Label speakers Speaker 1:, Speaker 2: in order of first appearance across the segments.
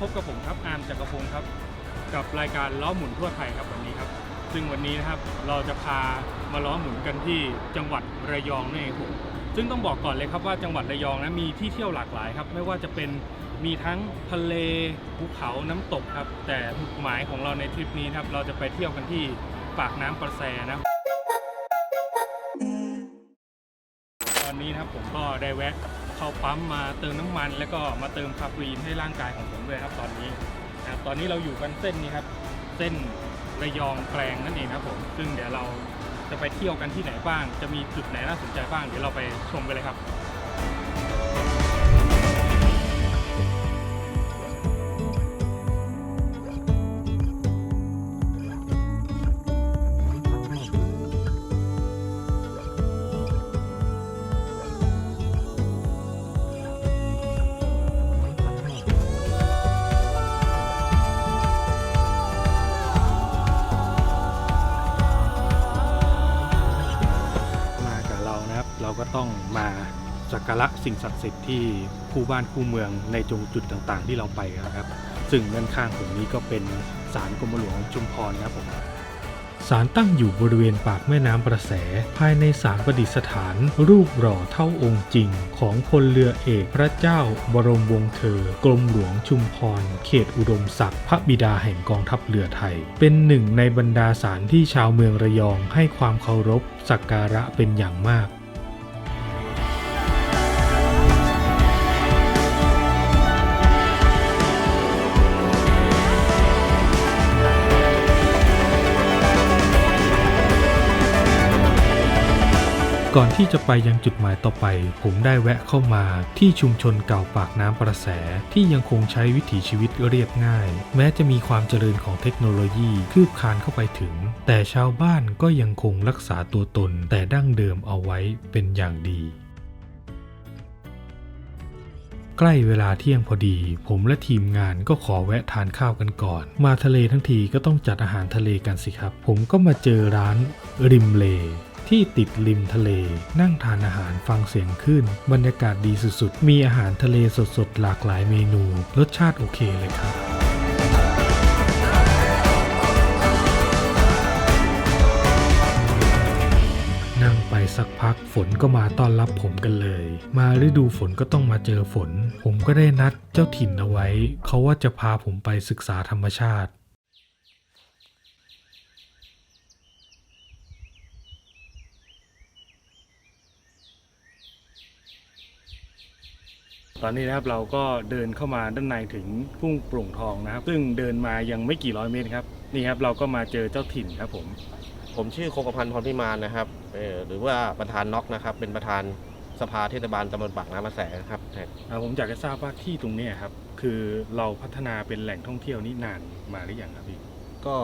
Speaker 1: พบกับผมครับอาร์มจักรพงศ์ครับ กับรายการล้อหมุนทั่วไทยครับวันนี้ครับ ซึ่งวันนี้นะครับเราจะพามาล้อหมุนกันที่จังหวัดระยองนั่นเองผมซึ่งต้องบอกก่อนเลยครับว่าจังหวัดระยองนะมีที่เที่ยวหลากหลายครับ ไม่ว่าจะเป็นมีทั้งทะเลภูเขาน้ำตกครับ แต่หมายของเราในทริปนี้นะครับ เราจะไปเที่ยวกันที่ปากน้ำประแสนะตอนนี้นะครับผมก็ได้แวะ เข้าปั๊มมาเติมน้ำมัน แล้วก็มาเติมคาเฟอีนให้ร่างกายของผมด้วยครับตอนนี้นะครับตอนนี้เราอยู่กันเส้นนี้ครับ เส้นระยองแกลงนั่นเองครับผมซึ่งเดี๋ยวเราจะไปเที่ยวกันที่ไหนบ้าง จะมีจุดไหนน่าสนใจบ้างเดี๋ยวเราไปชมกันเลยครับ เราก็ต้องมาสักการะสิ่งศักดิ์สิทธิ์ที่คู่บ้านคู่เมืองในจงจุดต่างๆ ที่เราไปนะครับ ซึ่งด้านข้างผมนี้ก็เป็นศาลกรมหลวงชุมพรนะครับผมศาลตั้งอยู่บริเวณปากแม่น้ำประแส ภายในศาลประดิษฐาน รูปหล่อเท่าองค์จริง ของพลเรือเอกพระเจ้า บรมวงศ์เธอ กรมหลวงชุมพร เขตอุดมศักดิ์พระบิดาแห่งกองทัพเรือไทย เป็นหนึ่งในบรรดาศาลที่ชาวเมืองระยองให้ความเคารพสักการะเป็นอย่างมาก ก่อนที่จะไปยังจุดหมายต่อไป ผมได้แวะเข้ามาที่ชุมชนเก่าปากน้ำประแส ที่ยังคงใช้วิถีชีวิตเรียบง่าย แม้จะมีความเจริญของเทคโนโลยีคืบคลานเข้าไปถึง แต่ชาวบ้านก็ยังคงรักษาตัวตน แต่ดั้งเดิมเอาไว้เป็นอย่างดีใกล้เวลาเที่ยงพอดี ผมและทีมงานก็ขอแวะทานข้าวกันก่อน มาทะเลทั้งทีก็ต้องจัดอาหารทะเลกันสิครับ ผมก็มาเจอร้านริมเล ที่ติดริมทะเล นั่งทานอาหารฟังเสียงขึ้นบรรยากาศดีสุดๆ มีอาหารทะเลสดๆ หลากหลายเมนู รสชาติโอเคเลยครับนั่งไปสักพักฝนก็มาต้อนรับผมกันเลย มาฤดูฝนก็ต้องมาเจอฝน ผมก็ได้นัดเจ้าถิ่นเอาไว้ เขาว่าจะพาผมไปศึกษาธรรมชาติ ตอนนี้นะครับเราก็เดินเข้ามาด้านในถึงทุ่งโปร่งทองนะครับ ซึ่งเดินมายังไม่กี่ร้อยเมตรครับนี่ครับเราก็มาเจอเจ้าถิ่นครับผม
Speaker 2: ผมชื่อโคกพันธ์พรพิมานนะครับเอ่อหรือว่าประธานน็อกนะครับ เป็นประธานสภาเทศบาลตำบลปากน้ำมะแสครับ
Speaker 1: อ่าผมอยากจะทราบว่าที่ตรงเนี้ยครับ คือเราพัฒนาเป็นแหล่งท่องเที่ยวนี่นานมาหรือยังครับพี่
Speaker 2: ก็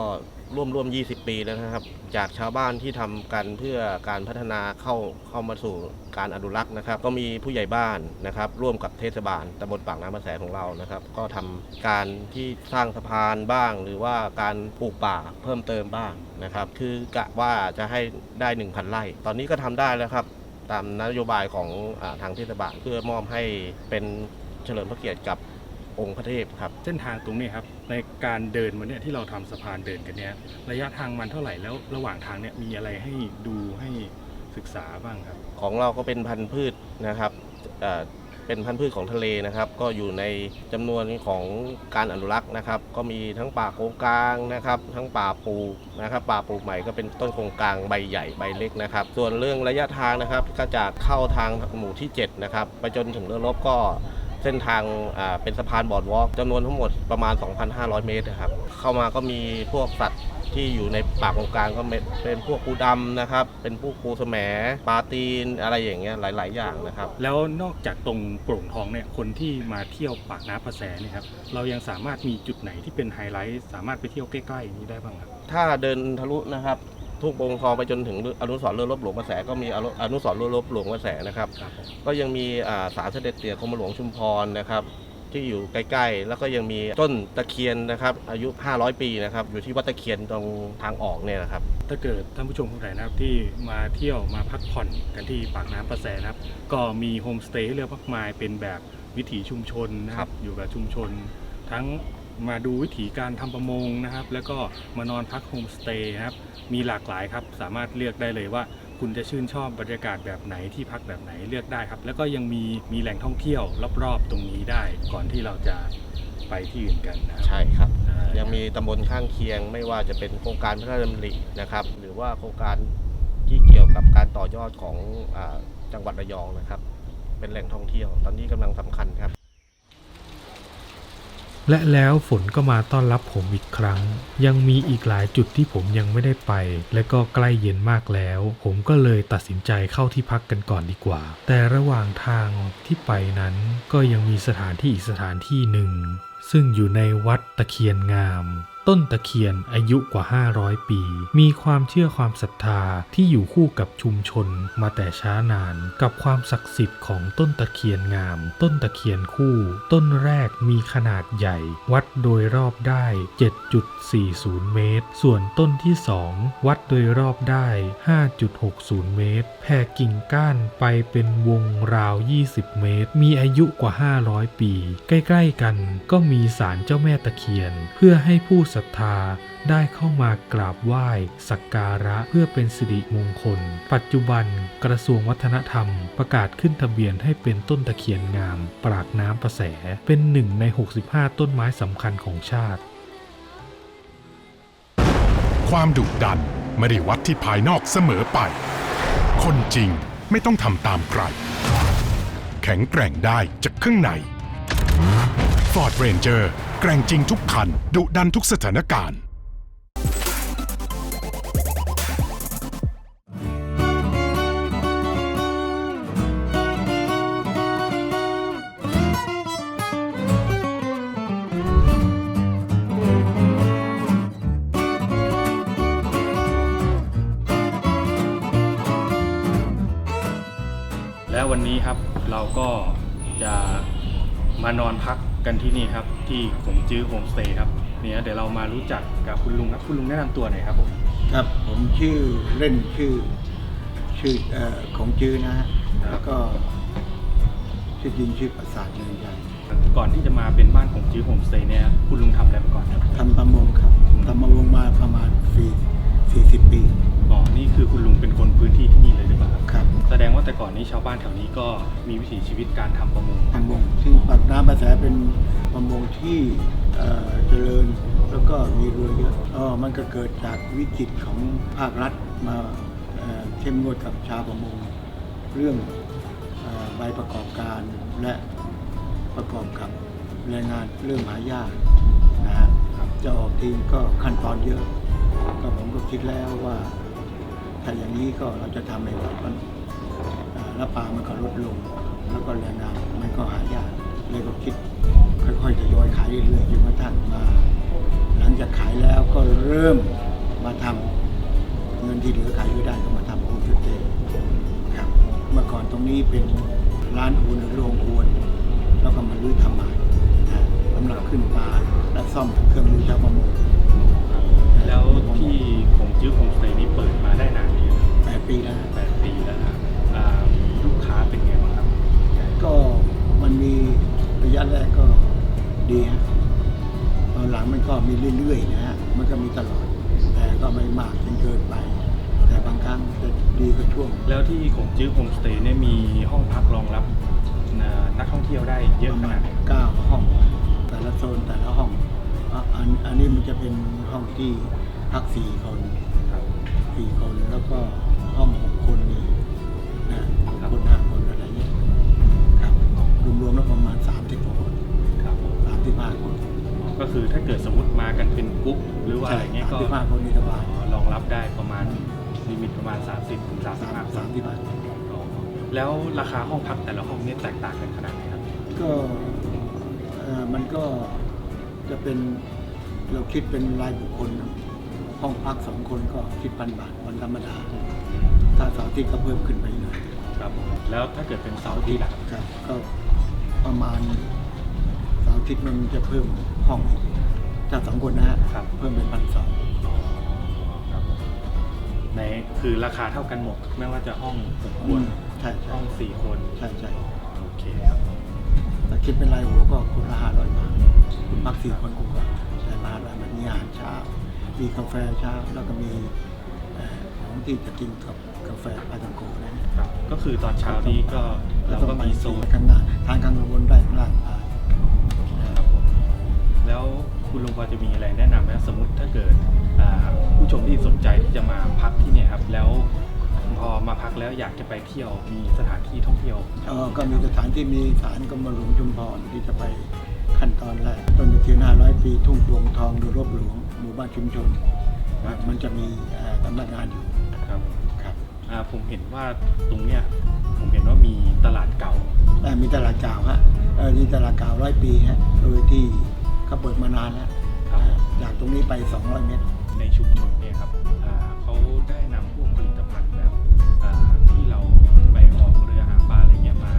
Speaker 2: ร่วมร่วม 20 ปีแล้วนะครับ จากชาวบ้านที่ทำกันเพื่อการพัฒนาเข้าเข้ามาสู่การอนุรักษ์นะครับ ก็มีผู้ใหญ่บ้านนะครับ ร่วมกับเทศบาลตำบลปากน้ำมะแสของเรานะครับ ก็ทำการที่สร้างสะพานบ้าง หรือว่าการปลูกป่าเพิ่มเติมบ้างนะครับ คือกะว่าจะให้ได้ 1,000 ไร่ ตอนนี้ก็ทำได้แล้วครับ ตามนโยบายของอทางเทศบาลเพื่อมอบให้เป็นเฉลิมพระเกียรติกับ องค์พระเทพครับ
Speaker 1: เส้นทางตรงนี้ครับในการเดินมาเนี่ยที่เราทำสะพานเดินกันเนี่ยระยะทางมันเท่าไหร่แล้วระหว่างทางเนี่ยมีอะไรให้ดูให้ศึกษาบ้างครับ
Speaker 2: ของเราก็เป็นพันธุ์พืชนะครับเป็นพันธุ์พืชของทะเลนะครับ ก็อยู่ในจำนวนของการอนุรักษ์นะครับ ก็มีทั้งป่าโกงกลางนะครับ ทั้งป่าปลูกนะครับ ป่าปลูกใหม่ก็เป็นต้นโกงกลางใบใหญ่ใบเล็กนะครับ ส่วนเรื่องระยะทางนะครับ ก็จากเข้าทางหมู่ที่7นะครับไปจนถึงเรือรบก็ เส้นทางอ่าเป็นสะพานบอร์ดวอล์กจำนวนทั้งหมดประมาณ 2,500 เมตรนะครับ เข้ามาก็มีพวกสัตว์ที่อยู่ในป่าโกงกลางก็เป็นเป็นพวกปูดำนะครับ เป็นพวกปูแสมปลาตีนอะไรอย่างเงี้ยหลาย ๆ อย่างนะครับ
Speaker 1: แล้วนอกจากตรงโปร่งทองเนี่ยคนที่มาเที่ยวปากน้ำประแสเนี่ยครับเรายังสามารถมีจุดไหนที่เป็นไฮไลท์สามารถไปเที่ยวใกล้ ๆ นี้ได้บ้างครับ
Speaker 2: ถ้าเดินทะลุนะครับ ทุ่งโปงทองไปจนถึงอนุสรณ์เรือรบหลวงกระแสก็มีอนุอนุสรณ์เรือรบหลวงกระแสนะครับ
Speaker 1: ครับผม
Speaker 2: ก็ยังมีอ่าศาลเสด็จเตี่ยกรมหลวงชุมพรนะครับที่อยู่ใกล้ๆ แล้วก็ยังมีต้นตะเคียนนะครับ อายุ 500 ปีนะครับ อยู่ที่วัดตะเคียนตรงทางออกเนี่ยนะครับ
Speaker 1: ถ้าเกิดท่านผู้ชมคนไหนนะครับที่มาเที่ยวมาพักผ่อนกันที่ปากน้ำประแสนะครับ ก็มีโฮมสเตย์ให้เลือกมากมายเป็นแบบวิถีชุมชนนะค
Speaker 2: ครั
Speaker 1: รับบอยู่กับชุมชนทั้ง มาดูวิถีการทำประมงนะครับ แล้วก็มานอนพักโฮมสเตย์ครับ มีหลากหลายครับ สามารถเลือกได้เลยว่า คุณจะชื่นชอบบรรยากาศแบบไหนที่พักแบบไหนเลือกได้ครับ แล้วก็ยังมีมีแหล่งท่องเที่ยวรอบๆ ตรงนี้ได้ก่อนที่เราจะไปที่อื่นกันนะครั
Speaker 2: ใช่ครับ
Speaker 1: อ่า
Speaker 2: ยังมีตำบลข้างเคียง ไม่ว่าจะเป็นโครงการพระราชดำรินะครับ หรือว่าโครงการที่เกี่ยวกับการต่อยอดของอาจังหวัดระยองนะครับ เป็นแหล่งท่องเที่ยว ตอนนี้กำลังสำคัญครับ
Speaker 3: และแล้วฝนก็มาต้อนรับผมอีกครั้ง ยังมีอีกหลายจุดที่ผมยังไม่ได้ไป และก็ใกล้เย็นมากแล้ว ผมก็เลยตัดสินใจเข้าที่พักกันก่อนดีกว่า แต่ระหว่างทางที่ไปนั้นก็ยังมีสถานที่อีกสถานที่หนึ่ง ซึ่งอยู่ในวัดตะเคียนงาม ต้นตะเคียนอายุกว่า 500 ปี มีความเชื่อความศรัทธาที่อยู่คู่กับชุมชนมาแต่ช้านาน กับความศักดิ์สิทธิ์ของต้นตะเคียนงาม ต้นตะเคียนคู่ ต้นแรกมีขนาดใหญ่ วัดโดยรอบได้ 7.40 เมตร ส่วนต้นที่ 2 วัดโดยรอบได้ 5.60 เมตร แผ่กิ่งก้านไปเป็นวงราว 20 เมตร มีอายุกว่า 500 ปี ใกล้ ๆ กันก็มีศาลเจ้าแม่ตะเคียน เพื่อให้ผู้ศรัทธาได้เข้ามากราบไหว้สักการะเพื่อเป็นสิริมงคล ปัจจุบันกระทรวงวัฒนธรรม ประกาศขึ้นทะเบียนให้เป็นต้นตะเคียนงาม ปรากน้ำประแส เป็นหนึ่งใน 65 ต้นไม้สำคัญของชาติ
Speaker 4: ความดุดันไม่ได้วัดที่ภายนอกเสมอไป คนจริงไม่ต้องทำตามใคร แข็งแกร่งได้จากข้างใน Ford Ranger แกร่งจริงทุกคัน ดุดันทุกสถานการณ์
Speaker 1: แล้ววันนี้ครับเราก็จะมานอนพักกันที่นี่ครับ ที่ขงจื้อโฮมสเตย์ครับเนี่ยเดี๋ยวเรามารู้จักกับคุณลุงครับคุณลุงแนะนำตัวหน่อยครับผม
Speaker 5: ครับผมชื่อเล่นชื่อชื่อเอ่อของจื้อนะฮะแล้วก็ชื่อจริงชื่อประสาทเนินใหญ่
Speaker 1: ก่อนที่จะมาเป็นบ้านของจื้อโฮมสเตย์เนี่ยคุณลุงทำอะไรมาก่อนครับ
Speaker 5: ทำประมงครับทำประมงมาประมาณ4 40ปี
Speaker 1: อ๋อนี่คือคุณลุงเป็นคนพื้นที่ที่นี่เลยหรือเปล่าครับ
Speaker 5: ครับ
Speaker 1: แสดงว่าแต่ก่อนนี้ชาวบ้านแถวนี้ก็มีวิถีชีวิตการทำประมง
Speaker 5: ประมงซึ่งปากน้ำประแสเป็นประมงที่เอ่อเจริญแล้วก็มีเรือเยอะอ๋อมันก็เกิดจากวิกฤตของภาครัฐมาเอ่อเข้มงวดกับชาวประมง เรื่องเออใบประกอบการและประกอบกับแรงงานเรื่องหายากนะฮะจะออกทีมก็ขั้นตอนเยอะ ก็ผมก็คิดแล้วว่า ถ้าอย่างนี้ก็เราจะทำให้ไหวมันเอ่อแล้วปลามันก็ลดลง แล้วก็แรงงานมันก็หายากเลยก็คิดค่อยๆทยอยขายเรื่อยๆจนกระทั่งมา หลังจากขายแล้วก็เริ่มมาทำเงินที่เหลือขายไม่ได้ก็มาทำโฮมสเตย์ครับเมื่อก่อนตรงนี้เป็นร้านอวนหรือโรงอวนแล้วก็มาลื้อทำใหม่นะสำหรับขึ้นปลาและซ่อมเครื่องมือชาวประมง
Speaker 1: แล้วที่ของจื้อโฮมสเตย์นี้เปิดมาได้นาน
Speaker 5: ปดปีแล้วนะ
Speaker 1: แปดปีแล้วนะครับอ่าลูกค้าเป็นไงบ้างครับ
Speaker 5: ก็มันมีระยะแรกก็ดีฮะตอนหลังมันก็มีเรื่อยๆนะฮะมันก็มีตลอด แต่ก็ไม่มากจนเกินไป แต่บางครั้งจะดีก็ช่วง
Speaker 1: แล้วที่ของจื้อโฮมสเตย์เนี่ยมีห้องพักรองรับอ่านักท่องเที่ยวได้เย
Speaker 5: ป
Speaker 1: อะ
Speaker 5: ระ
Speaker 1: ข
Speaker 5: มา
Speaker 1: นา
Speaker 5: ณ
Speaker 1: ดไหน
Speaker 5: เก้าห้อง แต่ละโซนแต่ละห้องอะอันอันนี้มันจะเป็นห้องที่พักสี่คน
Speaker 1: ครับ
Speaker 5: สี่คนแล้วก็ ห้องหกคนนี่นะหกคนห้าคนอะไรเงี้ยครับรวมๆแล้วประมาณสามสิบคน
Speaker 1: ครับผม
Speaker 5: สามสิบห้าคน
Speaker 1: ก็คือถ้าเกิดสมมติมากันเป็นกรุ๊ปหรือว่าอะไรเงี้ยก็
Speaker 5: สามสิบห้าคนนี่สบาย
Speaker 1: อ๋อรองรับได้ประมาณลิมิตประมาณ 30ถึง
Speaker 5: สาม
Speaker 1: 35คน
Speaker 5: สามสิบห้า
Speaker 1: แล้วราคาห้องพักแต่ละห้องเนี่ยแตกต่างกันขนาดไหนครับ
Speaker 5: ก็มันก็จะเป็นเราคิดเป็นรายบุคคล ห้องพักสองคนก็คิดพันบาทวันธรรมดา ถ้าเสาร์อาทิตย์ก็เพิ่มขึ้นไปหน่อย
Speaker 1: ครับผมแล้วถ้าเกิดเป็นเสาร์อาทิตย์ล่ะครับ
Speaker 5: ครับ ก็ประมาณเสาร์อาทิตย์มันจะเพิ่มห้องอีกถ้าสองคนนะฮะ
Speaker 1: ครับ
Speaker 5: เพิ่มเป็นพันสอง
Speaker 1: ครับผมในคือราคาเท่ากันหมดไม่ว่าจะห้องหกคน
Speaker 5: ใช่ใช่
Speaker 1: ห้องสี่คน
Speaker 5: ใช่ใช่
Speaker 1: โอเคครับ
Speaker 5: แต่คิดเป็นรายหัวก็คนละห้าร้อยบาทคุณพักสี่คนคุณก็ได้มาได้มันมีอาหารเช้ามีกาแฟเช้าแล้วก็มีเอ่อของที่จะกินกับ กาแฟปาตังโกนะ
Speaker 1: ครับก็คือตอนเช้านี้ก็เราก็มีโซน
Speaker 5: ข้างหน้าทางข้างบนได้ข้างล่างได้นะ
Speaker 1: ครับผมแล้วคุณลุงพอจะมีอะไรแนะนำไหมสมมติถ้าเกิดอ่าผู้ชมที่สนใจที่จะมาพักที่เนี่ยครับแล้วพอมาพักแล้วอยากจะไปเที่ยวมีสถานที่ท่องเที่ยว
Speaker 5: เออก็มีสถานที่มีศาลกรมหลวงชุมพรที่จะไปขั้นตอนแรกต้นตะเคียน500ปีทุ่งพวงทองดูรบหลวงหมู่บ้านชุมชนนะมันจะมีเอ่อสำนักงานอยู่
Speaker 1: ครับ
Speaker 5: ครับ
Speaker 1: อ่าผมเห็นว่าตรงเนี้ยผมเห็นว่ามีตลาดเก่า
Speaker 5: แต่มีตลาดเก่าฮะเออนี่ตลาดเก่าร้อยปีฮะโดยที่เขาเปิดมานานแล้ว
Speaker 1: ครับ
Speaker 5: อ่าจากตรงนี้ไป 200 เมตร
Speaker 1: ในชุมชนเนี่ยครับอ่าเขาได้นำพวกผลิตภัณฑ์แบบอ่าที่เราไปออกเรือหาปลาอะไรเงี้ยมา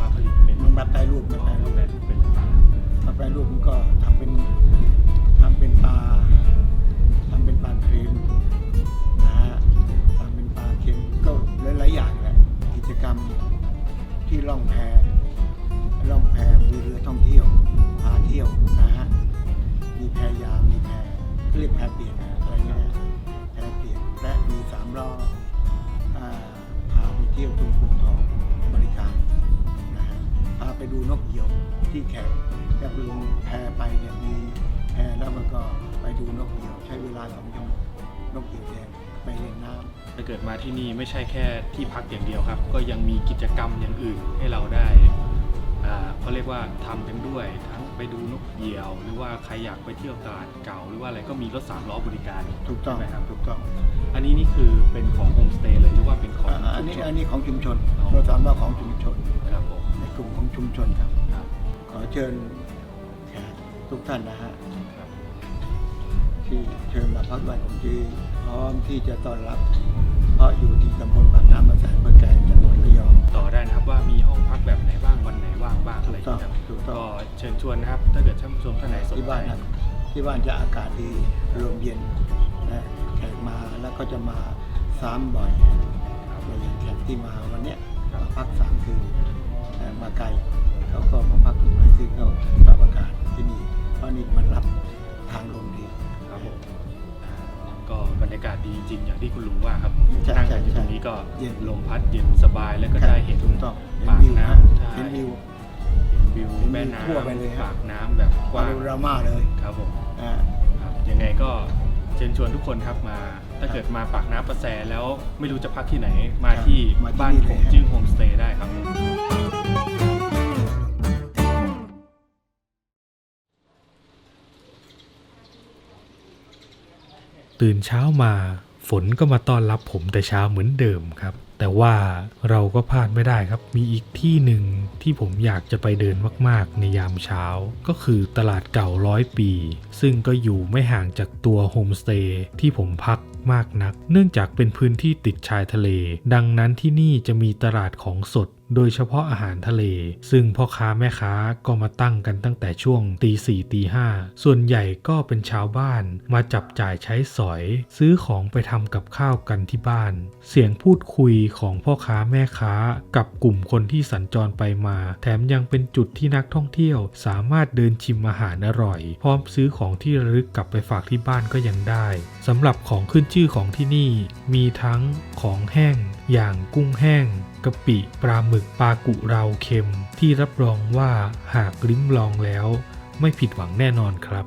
Speaker 1: มาผลิตเป็น
Speaker 5: มันมาแปรรูปมา
Speaker 1: อ๋อ
Speaker 5: แปรรูป
Speaker 1: แปรรูป เป็นอะไร
Speaker 5: มาแปรรูปมันก็ทำเป็นทำเป็นปลาทำเป็นปลาครีม กิจกรรมที่ล่องแพล่องแพมีเรือท่องเที่ยวพาเที่ยวนะฮะมีแพยางมีแพเรียกแพเปียกนอะไรเงี้ยแพเปียกและมีสามล้อพาไปเที่ยวทุ่งคุงทองบริการนะฮะพาไปดูนกเหยี่ยวที่แขกแบบลงแพไปเนี่ยมีแพแล้วมันก็ไปดูนกเหยี่ยวใช้เวลาสองชั่วโมงนกเหยี่ยวแดงไปเล่นน้ำ
Speaker 1: เกิดมาที่นี่ไม่ใช่แค่ที่พักอย่างเดียวครับ ก็ยังมีกิจกรรมอย่างอื่นให้เราได้อ่าเขาเรียกว่าทำกันด้วยทั้งไปดูนกเหยี่ยว หรือว่าใครอยากไปเที่ยวตลาดเก่า หรือว่าอะไรก็มีรถสามล้อบริการ
Speaker 5: ถูกต้อง
Speaker 1: ใช่ไหมครับ
Speaker 5: ถูกต้อง
Speaker 1: อันนี้นี่คือเป็นของโฮมสเตย์เลยหรือว่าเป็นของ
Speaker 5: อ่าอันนี้
Speaker 1: ชุมช
Speaker 5: อันนี้ของชุมชน
Speaker 1: อ๋อ
Speaker 5: เราถามว่าของชุมชน
Speaker 1: ครับผม
Speaker 5: ในกลุ่มของชุมชนครับ
Speaker 1: ครับ
Speaker 5: ขอเชิญแขกทุกท่านนะฮะ
Speaker 1: ครับ
Speaker 5: ที่เชิญมาพักบ้านของจีพร้อมที่จะต้อนรับเพราะอยู่ที่ตำบลปากน้ำมาแสนเพื่อแก่จังหวัดระยอง
Speaker 1: ต่อได้นะครับว่ามีห้องพักแบบไหนบ้างวันไหนว่างบ้างอะไรอย่างเงี้ยครับ
Speaker 5: ถูกต้อง
Speaker 1: ก็เชิญชวนนะครับ ถ้าเกิดท่านผู้ชมท่านไหนสน
Speaker 5: ที่
Speaker 1: ใจ
Speaker 5: บ้านนะที่บ้านจะอากาศดีลมเย็นนะแขกมาแล้วก็จะมาซ้ำบ่อยอย่างแขกที่มาวันเนี้ยมาพักสามคืนนะมาไกลเขาก็มาพักหลายคืนเขาปรับอากาศที่นี่เพราะนี่มันรับทางลมดี
Speaker 1: ครับผมอ่า ก็บรรยากาศดีจริงๆ อย่างที่คุณลุงว่าครับ
Speaker 5: ใช่
Speaker 1: นั่ง
Speaker 5: ใช่
Speaker 1: กันอยู่
Speaker 5: ใช่
Speaker 1: ตรงนี้ก็
Speaker 5: เย็น
Speaker 1: ลมพัดเย็นสบายแล้วก็ได้เห็น
Speaker 5: ถูกต้องเห็น
Speaker 1: ปาก
Speaker 5: วิว
Speaker 1: น้
Speaker 5: นะำ
Speaker 1: ใช่
Speaker 5: เห็นวิว
Speaker 1: เห็นวิว
Speaker 5: เห็นวิว
Speaker 1: แม่
Speaker 5: ทั่วไปเลย
Speaker 1: น้ำ
Speaker 5: ฮะ
Speaker 1: ปากน้ำแบบก
Speaker 5: วา
Speaker 1: ว้าง
Speaker 5: รามาเลย
Speaker 1: ครับผม
Speaker 5: อ่า
Speaker 1: ครับยังไงก็เชิญชวนทุกคนครับมา ถ้าเกิดมาปากน้ำประแสแล้วไม่รู้จะพักที่ไหนมาที่
Speaker 5: มาที่
Speaker 1: บ้าน
Speaker 5: นี่
Speaker 1: ผ
Speaker 5: เลย
Speaker 1: ม
Speaker 5: ฮะ
Speaker 1: จึ้งโฮมสเตย์ได้ครับ
Speaker 3: ตื่นเช้ามา ฝนก็มาต้อนรับผมแต่เช้าเหมือนเดิมครับ แต่ว่าเราก็พลาดไม่ได้ครับ มีอีกที่หนึ่งที่ผมอยากจะไปเดินมากๆ ในยามเช้า ก็คือตลาดเก่าร้อยปี ซึ่งก็อยู่ไม่ห่างจากตัวโฮมสเตย์ที่ผมพักมากนัก เนื่องจากเป็นพื้นที่ติดชายทะเล ดังนั้นที่นี่จะมีตลาดของสด โดยเฉพาะอาหารทะเล ซึ่งพ่อค้าแม่ค้าก็มาตั้งกันตั้งแต่ช่วงตีสี่ตีห้าส่วนใหญ่ก็เป็นชาวบ้านมาจับจ่ายใช้สอย ซื้อของไปทำกับข้าวกันที่บ้าน เสียงพูดคุยของพ่อค้าแม่ค้ากับกลุ่มคนที่สัญจรไปมา แถมยังเป็นจุดที่นักท่องเที่ยว สามารถเดินชิมอาหารอร่อย พร้อมซื้อของที่ระลึกกลับไปฝากที่บ้านก็ยังได้สำหรับของขึ้นชื่อของที่นี่ มีทั้งของแห้ง อย่างกุ้งแห้งกะปิปลาหมึกปลากุเราเค็ม ที่รับรองว่าหากลิ้มลองแล้ว ไม่ผิดหวังแน่นอนครับ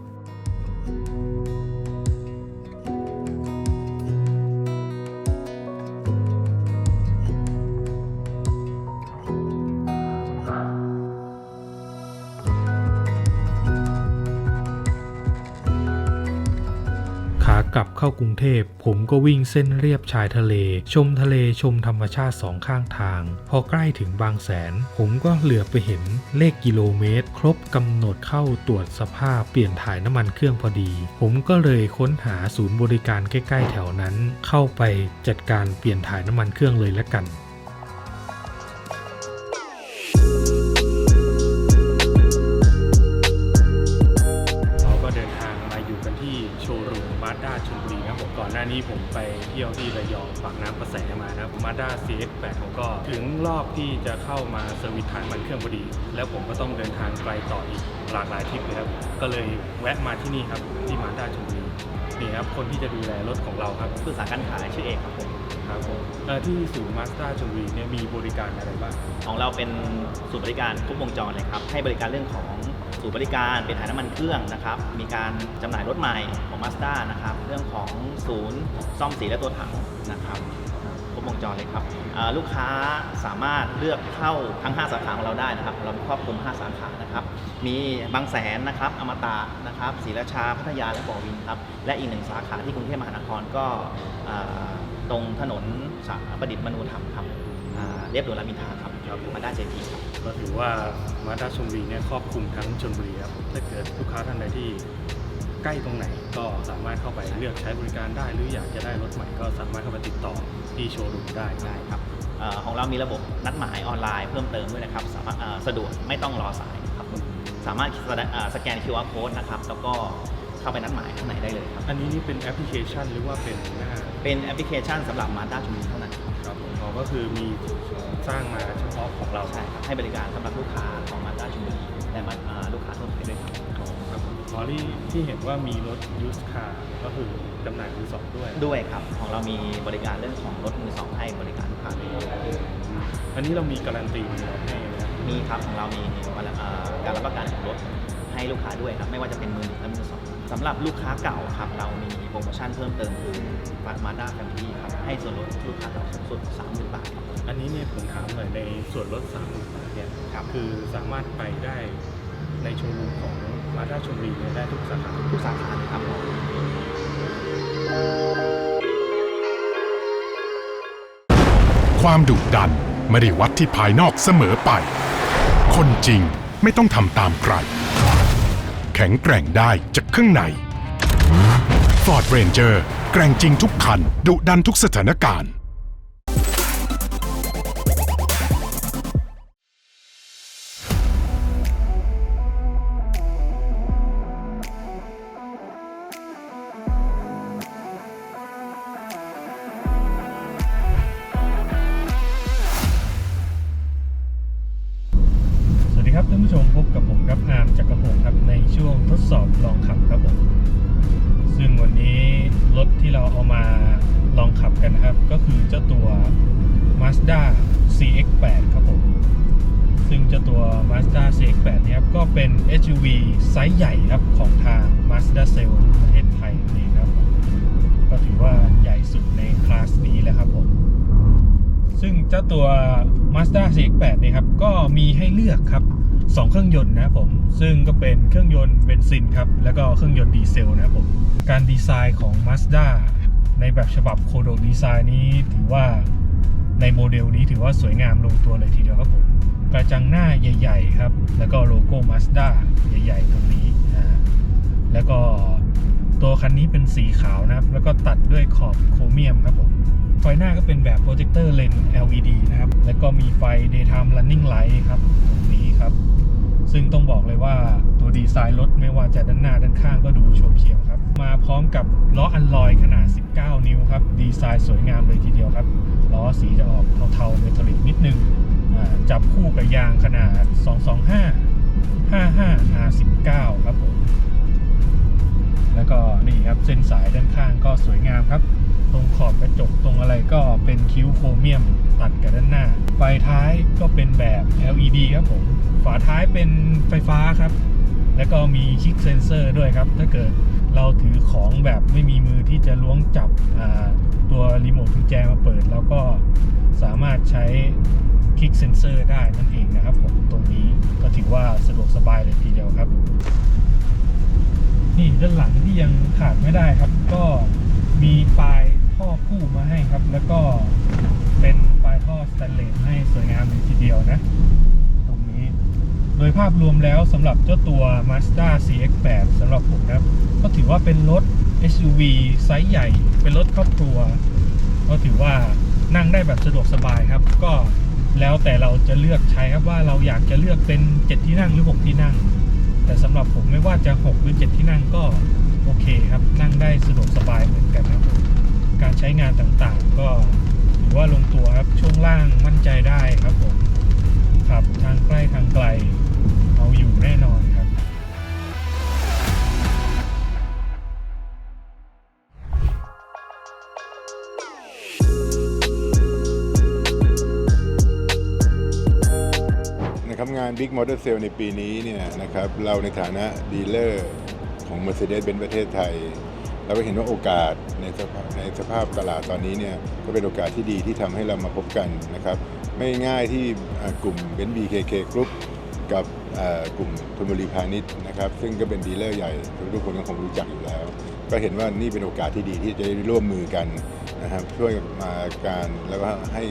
Speaker 3: เข้ากรุงเทพ ผมก็วิ่งเส้นเรียบชายทะเล ชมทะเลชมธรรมชาติสองข้างทาง พอใกล้ถึงบางแสน ผมก็เหลือไปเห็นเลขกิโลเมตร ครบกำหนดเข้าตรวจสภาพเปลี่ยนถ่ายน้ำมันเครื่องพอดี ผมก็เลยค้นหาศูนย์บริการใกล้ๆแถวนั้น เข้าไปจัดการเปลี่ยนถ่ายน้ำมันเครื่องเลยละกัน
Speaker 1: บผมก่อนอนหน้านี้ผมไปเที่ยวที่ระยองปากน้ำประแสมานะครับมาด้า CX8 ผมก็ถึงรอบที่จะเข้ามาเซอร์วิสทางมันเครื่องพอดี แล้วผมก็ต้องเดินทางไกลต่ออีกหลากหลายทริปเลยครับ ก็เลยแวะมาที่นี่ครับที่มาด้าชลบุรีนี่ครับคนที่จะดูแลรถของเราครับ
Speaker 6: ผู้สาการขายชื่อเอกครับผม
Speaker 1: ครับผมเอ่อที่ศูนย์มาสด้าชลบุรีเนี่ยมีบริการอะไรบ้าง
Speaker 6: ของเราเป็นศูนย์บริการครบวงจรเลยครับให้บริการเรื่องของ ศูนย์บริการเป็นถ่ายน้ำมันเครื่องนะครับ มีการจำหน่ายรถใหม่ของ Mazda นะครับ เรื่องของศูนย์ซ่อมสีและตัวถังนะครับครบวงจรเลยครับลูกค้าสามารถเลือกเข้าทั้ง 5 สาขาของเราได้นะครับ เราครอบคลุม 5 สาขานะครับ มีบางแสนนะครับ อมตะนะครับศรีราชาพัทยาและบ่อวินครับ และอีกหนึ่งสาขาที่กรุงเทพมหานครก็ตรงถนนประดิษฐ์มนูธรรมครับเรียบด่วนรามอินทราครับมาด้าเจทีครับ
Speaker 1: ก็ถือว่ามาด้าชลบุรีเนี่ยครอบคลุมทั้งชลบุรีครับถ้าเกิดลูกค้าท่านใดที่ใกล้ตรงไหนก็สามารถเข้าไปเลือกใช้บริการได้ หรืออยากจะได้รถใหม่ก็สามารถเข้าไปติดต่อที่โชว์รูมได้ครับ
Speaker 6: ได้ครับเอ่อของเรามีระบบนัดหมายออนไลน์เพิ่มเติมด้วยนะครับสามารถเอ่อสะดวกไม่ต้องรอสายครับผมสามารถแสดงเอ่อสแกน QR code นะครับแล้วก็เข้าไปนัดหมายข้างในได้เลยครับ
Speaker 1: อันนี้นี่เป็นแอปพลิเคชันหรือว่าเป็นหน้า
Speaker 6: เป็นแอปพลิเคชันสำหรับมาด้าชุมชนเท่านั้น ครับ
Speaker 1: ครับผมอ๋อก็คือมีสร้างมาเฉพาะของ เรา
Speaker 6: ใช่ครับให้บริการสำหรับลูกค้าของมาด้าชุมชนและมาเอ่อลูกค้าทั่วไปด้วยครับ
Speaker 1: ครับอ๋อที่ที่เห็นว่ามีรถยูสคาร์ก็คือจำหน่ายมือสองด้วย
Speaker 6: ด้วยครับ ของเรามีบริการเรื่องของรถมือสองให้บริการลูกค้าด้วย
Speaker 1: อันนี้เรามีการันตีมีรถให้ไหมครับ
Speaker 6: มีครับของเรามีเอ่อการรับประกันของรถให้ลูกค้าด้วยครับไม่ว่าจะเป็นมือหนึ่งและมือสองสำหรับลูกค้าเก่าครับเรามีโปรโมชั่นเพิ่มเติมคือมาด้าแฟมิลี่ครับให้ส่วนลดลูกค้าเราสูงสุด 30,000บาทครับ
Speaker 1: อันนี้เนี่ยผมถามหน่อยในส่วนลด3ามบาทเนี่ย
Speaker 6: ครับ
Speaker 1: คือสามารถไปได้ในโชว์รูมของมาด้าชลบุรีเนี่ยได้ทุกสาขา
Speaker 6: ทุกสาขาเลยครับผม
Speaker 4: ความดุดันไม่ได้วัดที่ภายนอกเสมอไป คนจริงไม่ต้องทำตามใคร แข็งแกร่งได้จากข้างใน Ford Ranger แกร่งจริงทุกคัน ดุดันทุกสถานการณ์
Speaker 1: ไซส์ใหญ่ครับของทาง Mazda c e l l ประเทศไทยนั่นเองครับผมก็ถือว่าใหญ่สุดในคลาสนี้แล้วครับผม ซึ่งเจ้าตัว Mazda CX-8 นี่ครับก็มีให้เลือกครับ 2 เครื่องยนต์นะครับผม ซึ่งก็เป็นเครื่องยนต์เบนซินครับ แล้วก็เครื่องยนต์ดีเซลนะครับผม การดีไซน์ของ Mazda ในแบบฉบับโคโดดีไซน์นี้ถือว่าในโมเดลนี้ถือว่าสวยงามลงตัวเลยทีเดียวครับผม กระจังหน้าใหญ่ ๆ ครับ แล้วก็โลโก้ Mazda ใหญ่ ๆ ตรงนี้อ่าแล้วก็ตัวคันนี้เป็นสีขาวนะครับ แล้วก็ตัดด้วยขอบโครเมียมครับผมไฟหน้าก็เป็นแบบโปรเจคเตอร์เลน LED นะครับ แล้วก็มีไฟ daytime running light ครับ ตรงนี้ครับ ซึ่งต้องบอกเลยว่าตัวดีไซน์รถไม่ว่าจะด้านหน้าด้านข้างก็ดูโฉบเฉี่ยวครับ มาพร้อมกับล้ออัลลอยขนาด 19 นิ้วครับ ดีไซน์สวยงามเลยทีเดียวครับ ล้อสีจะออกเทาๆเมทัลลิกนิดนึง จับคู่กับยางขนาด 225 55 R19 ครับผมแล้วก็นี่ครับเส้นสายด้านข้างก็สวยงามครับ ตรงขอบกระจกตรงอะไรก็เป็นคิ้วโครเมียมตัดกับด้านหน้า ไฟท้ายก็เป็นแบบ LED ครับผม ฝาท้ายเป็นไฟฟ้าครับ แล้วก็มีคลิกเซนเซอร์ด้วยครับ ถ้าเกิดเราถือของแบบไม่มีมือที่จะล้วงจับตัวรีโมทกุญแจมาเปิด แล้วก็ สามารถใช้คลิกเซนเซอร์ได้นั่นเองนะครับผมตรงนี้ก็ถือว่าสะดวกสบายเลยทีเดียวครับ นี่ด้านหลังที่ยังขาดไม่ได้ครับ ก็มีปลายท่อคู่มาให้ครับ แล้วก็เป็นปลายท่อสแตนเลสให้สวยงามเลยทีเดียวนะตรงนี้ โดยภาพรวมแล้วสำหรับเจ้าตัว Mazda CX-8 สำหรับผมนะครับ ก็ถือว่าเป็นรถ SUV ไซส์ใหญ่ เป็นรถครอบครัว ก็ถือว่า นั่งได้แบบสะดวกสบายครับ ก็แล้วแต่เราจะเลือกใช้ครับว่าเราอยากจะเลือกเป็น 7 ที่นั่งหรือ 6 ที่นั่ง แต่สำหรับผมไม่ว่าจะ 6 หรือ 7 ที่นั่งก็โอเคครับ นั่งได้สะดวกสบายเหมือนกันครับผมการใช้งานต่างๆ ก็ถือว่าลงตัวครับช่วงล่างมั่นใจได้ครับผมขับทางใกล้ทางไกลเอาอยู่แน่นอนา
Speaker 7: น Big Motor Sale ในปีนี้เนี่ยนะครับเราในฐานะดีลเลอร์ของ Mercedes-Benz ประเทศไทย เราก็เห็นว่าโอกาสในสภาพในสภาพตลาดตอนนี้เนี่ยก็เป็นโอกาสที่ดีที่ทำให้เรามาพบกันนะครับไม่ง่ายที่กลุ่ม b e n z BKK Group กับกลุ่มธนบุรีพาณิชย์นะครับซึ่งก็เป็นดีลเลอร์ใหญ่ทุกคนก็คงรู้จักอยู่แล้ว ก็เห็นว่านี่เป็นโอกาสที่ดีที่จะได้ร่วมมือกันนะครับช่วยมาการแล้วก็ให้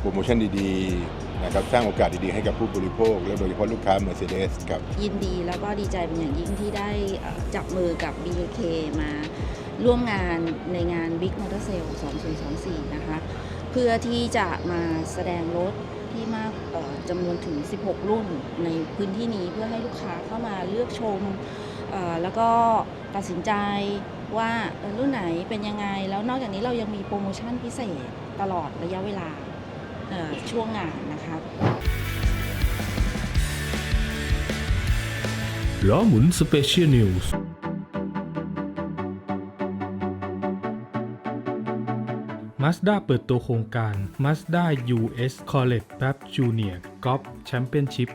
Speaker 7: โปรโมชั่นดีๆ นะครับสร้างโอกาสดีๆให้กับผู้บริโภค และโดยเฉพาะลูกค้า Mercedes ครับ
Speaker 8: ยินดีแล้วก็ดีใจเป็นอย่างยิ่งที่ได้เอ่อจับมือกับ BKK มาร่วมงานในงาน Big Motor Sale 2024 นะคะ เพื่อที่จะมาแสดงรถที่มากเอ่อจำนวนถึง 16 รุ่นในพื้นที่นี้เพื่อให้ลูกค้าเข้ามาเลือกชมเอ่อแล้วก็ตัดสินใจว่าเอ่อรุ่นไหนเป็นยังไง แล้วนอกจากนี้เรายังมีโปรโมชั่นพิเศษตลอดระยะเวลา เอ่อช่วงงาน ครับ
Speaker 3: ล้อหมุนสเปเชียลนิวส์มาสด้าเปิดตัวโครงการ Mazda US College Prep Junior Golf Championship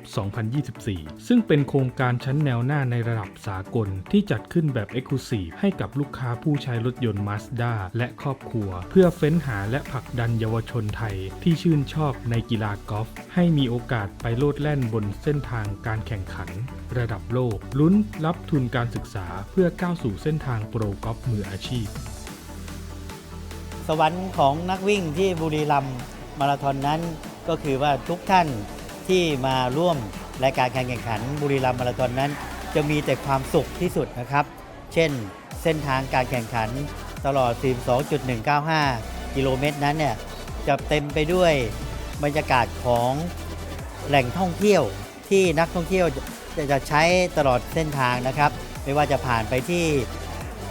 Speaker 3: 2024 ซึ่งเป็นโครงการชั้นแนวหน้าในระดับสากลที่จัดขึ้นแบบ Exclusive ให้กับลูกค้าผู้ใช้รถยนต์ Mazda และครอบครัว เพื่อเฟ้นหาและผลักดันเยาวชนไทยที่ชื่นชอบในกีฬากอล์ฟให้มีโอกาสไปโลดแล่นบนเส้นทางการแข่งขัน ระดับโลก ลุ้นรับทุนการศึกษาเพื่อก้าวสู่เส้นทางโปรกอล์ฟมืออาชีพ
Speaker 9: สวรรค์ของนักวิ่งที่บุรีรัมย์มาราธอนนั้นก็คือว่าทุกท่าน ที่มาร่วมรายการการแข่งขันบุรีรัมย์มาราธอนนั้น จะมีแต่ความสุขที่สุดนะครับ เช่น เส้นทางการแข่งขันตลอด 42.195 กิโลเมตรนั้นเนี่ยจะเต็มไปด้วยบรรยากาศของแหล่งท่องเที่ยวที่นักท่องเที่ยวจะจะใช้ตลอดเส้นทางนะครับ ไม่ว่าจะผ่านไปที่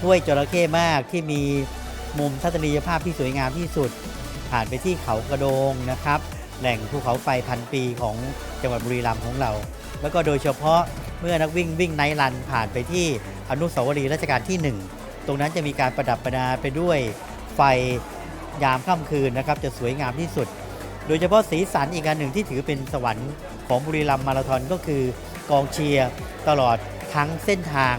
Speaker 9: ห้วยจระเข้มากที่มีมุมทัศนียภาพที่สวยงามที่สุด ผ่านไปที่เขากระโดงนะครับ แหล่งภูเขาไฟพันปีของจังหวัดบุรีรัมย์ของเรา แล้วก็โดยเฉพาะเมื่อนักวิ่งวิ่งไนท์รันผ่านไปที่อนุสาวรีย์รัชกาลที่ 1 ตรงนั้นจะมีการประดับประดาไปด้วยไฟยามค่ำคืนนะครับจะสวยงามที่สุด โดยเฉพาะสีสันอีกอันหนึ่งที่ถือเป็นสวรรค์ของบุรีรัมย์มาราธอนก็คือกองเชียร์ตลอดทั้งเส้นทาง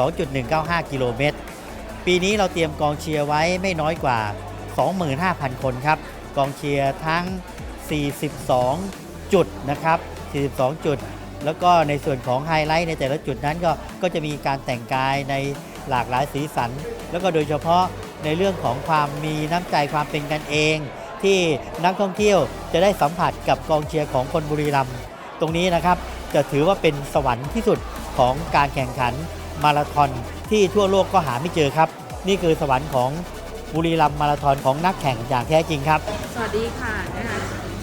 Speaker 9: 42.195 กิโลเมตร ปีนี้เราเตรียมกองเชียร์ไว้ไม่น้อยกว่า 25,000 คนครับ กองเชียร์ทั้ง 42 จุดนะครับ 42 จุด แล้วก็ในส่วนของไฮไลท์ในแต่ละจุดนั้นก็ก็จะมีการแต่งกายในหลากหลายสีสัน แล้วก็โดยเฉพาะในเรื่องของความมีน้ำใจความเป็นกันเอง ที่นักท่องเที่ยวจะได้สัมผัสกับกองเชียร์ของคนบุรีรัมย์ตรงนี้นะครับจะถือว่าเป็นสวรรค์ที่สุดของการแข่งขันมาราธอนที่ทั่วโลกก็หาไม่เจอครับ นี่คือสวรรค์ของ บุรีรัมย์มาราธอนของนักแข่งอย่างแท้จริงครับ
Speaker 10: สวัสดีค่ะนะคะ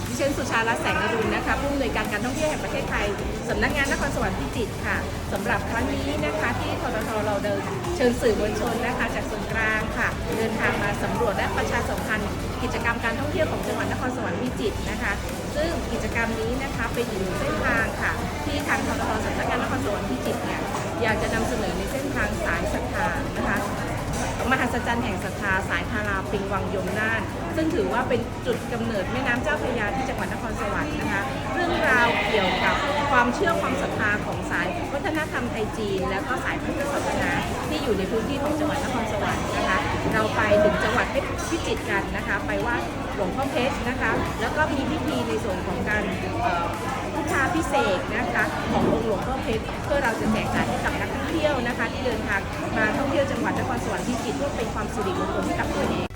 Speaker 10: ดิฉันสุชารัตน์แสงนรุณนะคะผู้อำนวยการการท่องเที่ยวแห่งประเทศไทยสำนักงานนครสวรรค์พิจิตรค่ะสำหรับครั้งนี้นะคะที่ทททเราเดินเชิญสื่อมวลชนนะคะจากส่วนกลางค่ะ เดินทางมาสำรวจและประชาสัมพันธ์ กิจกรรมการท่องเที่ยวของจังหวัดนครสวรรค์พิจิตรนะคะ ซึ่งกิจกรรมนี้นะคะเป็นอีกหนึ่งเส้นทางค่ะ ที่ทางทททสำนักงานนครสวรรค์พิจิตรเนี่ยอยากจะนำเสนอในเส้นทางสายศรัทธานะคะ มหัศจรรย์แห่งศรัทธาสายทาราปิงวังยมน่าน ซึ่งถือว่าเป็นจุดกำเนิดแม่น้ำเจ้าพระยาที่จังหวัดนครสวรรค์นะคะ เรื่องราวเกี่ยวกับความเชื่อความศรัทธาของสายวัฒนธรรมไทยจีน และก็สายพุทธศาสนาที่อยู่ในพื้นที่ของจังหวัดนครสวรรค์นะคะ เราไปถึงจังหวัดพิจิตรกันนะคะ ไปว่าหลวงพ่อเพชรนะคะ แล้วก็มีพิธีในส่วนของการ พุทธาพิเศษนะคะขององค์หลวงพ่อเพชรเพื่อเราจะแจกจ่ายให้กับนักท่องเที่ยวนะคะ ที่เดินทางมาท่องเที่ยวจังหวัดนครสวรรค์พิจิตรเพื่อเป็นความสิริมงคลให้กับตัวเอง